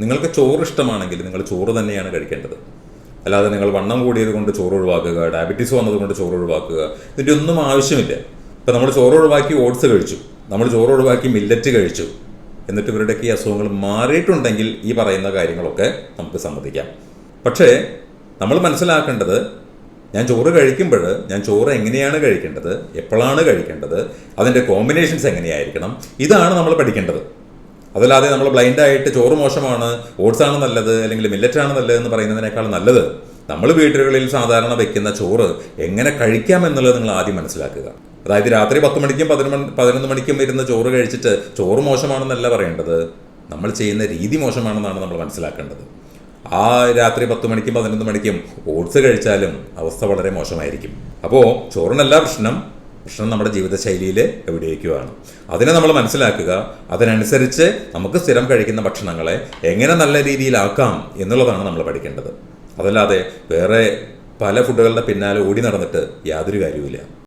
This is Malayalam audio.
നിങ്ങൾക്ക് ചോറ് ഇഷ്ടമാണെങ്കിൽ നിങ്ങൾ ചോറ് തന്നെയാണ് കഴിക്കേണ്ടത്. അല്ലാതെ നിങ്ങൾ വണ്ണം കൂടിയത് കൊണ്ട് ചോറ് ഒഴിവാക്കുക ഡയബറ്റീസ് വന്നത് കൊണ്ട് ചോറ് ഒഴിവാക്കുക ഇതിന്റെ ഒന്നും ആവശ്യമില്ല. ഇപ്പം നമ്മൾ ചോറ് ഒഴിവാക്കി ഓട്സ് കഴിച്ചു നമ്മൾ ചോറ് ഒഴിവാക്കി മില്ലറ്റ് കഴിച്ചു എന്നിട്ട് ഇവരുടെയൊക്കെ ഈ അസുഖങ്ങൾ മാറിയിട്ടുണ്ടെങ്കിൽ ഈ പറയുന്ന കാര്യങ്ങളൊക്കെ നമുക്ക് സമ്മതിക്കാം. പക്ഷേ നമ്മൾ മനസ്സിലാക്കേണ്ടത് ഞാൻ ചോറ് കഴിക്കുമ്പോൾ ഞാൻ ചോറ് എങ്ങനെയാണ് കഴിക്കേണ്ടത് എപ്പോഴാണ് കഴിക്കേണ്ടത് അതിന്റെ കോമ്പിനേഷൻസ് എങ്ങനെയായിരിക്കണം ഇതാണ് നമ്മൾ പഠിക്കേണ്ടത്. അതല്ലാതെ നമ്മൾ ബ്ലൈൻഡായിട്ട് ചോറ് മോശമാണ് ഓട്സ് ആണ് നല്ലത് അല്ലെങ്കിൽ മില്ലറ്റ് ആണ് നല്ലത് എന്ന് പറയുന്നതിനേക്കാൾ നല്ലത് നമ്മൾ വീടുകളിൽ സാധാരണ വെക്കുന്ന ചോറ് എങ്ങനെ കഴിക്കാം എന്നുള്ളത് നിങ്ങൾ ആദ്യം മനസ്സിലാക്കുക. അതായത് രാത്രി പത്ത് മണിക്കും പതിനൊന്ന് പതിനൊന്ന് മണിക്കും ഇരുന്ന് ചോറ് കഴിച്ചിട്ട് ചോറ് മോശമാണെന്നല്ല പറയേണ്ടത്. നമ്മൾ ചെയ്യുന്ന രീതി മോശമാണെന്നാണ് നമ്മൾ മനസ്സിലാക്കേണ്ടത്. ആ രാത്രി പത്ത് മണിക്കും പതിനൊന്ന് മണിക്കും ഓട്സ് കഴിച്ചാലും അവസ്ഥ വളരെ മോശമായിരിക്കും. അപ്പോൾ ചോറിനല്ല പ്രശ്നം പ്രശ്നം നമ്മുടെ ജീവിതശൈലിയിൽ എവിടേക്കുമാണ്. അതിനെ നമ്മൾ മനസ്സിലാക്കുക. അതിനനുസരിച്ച് നമുക്ക് സ്ഥിരം കഴിക്കുന്ന ഭക്ഷണങ്ങളെ എങ്ങനെ നല്ല രീതിയിലാക്കാം എന്നുള്ളതാണ് നമ്മൾ പഠിക്കേണ്ടത്. അതല്ലാതെ വേറെ പല ഫുഡുകളുടെ പിന്നാലെ ഓടി നടന്നിട്ട് യാതൊരു കാര്യവുമില്ല.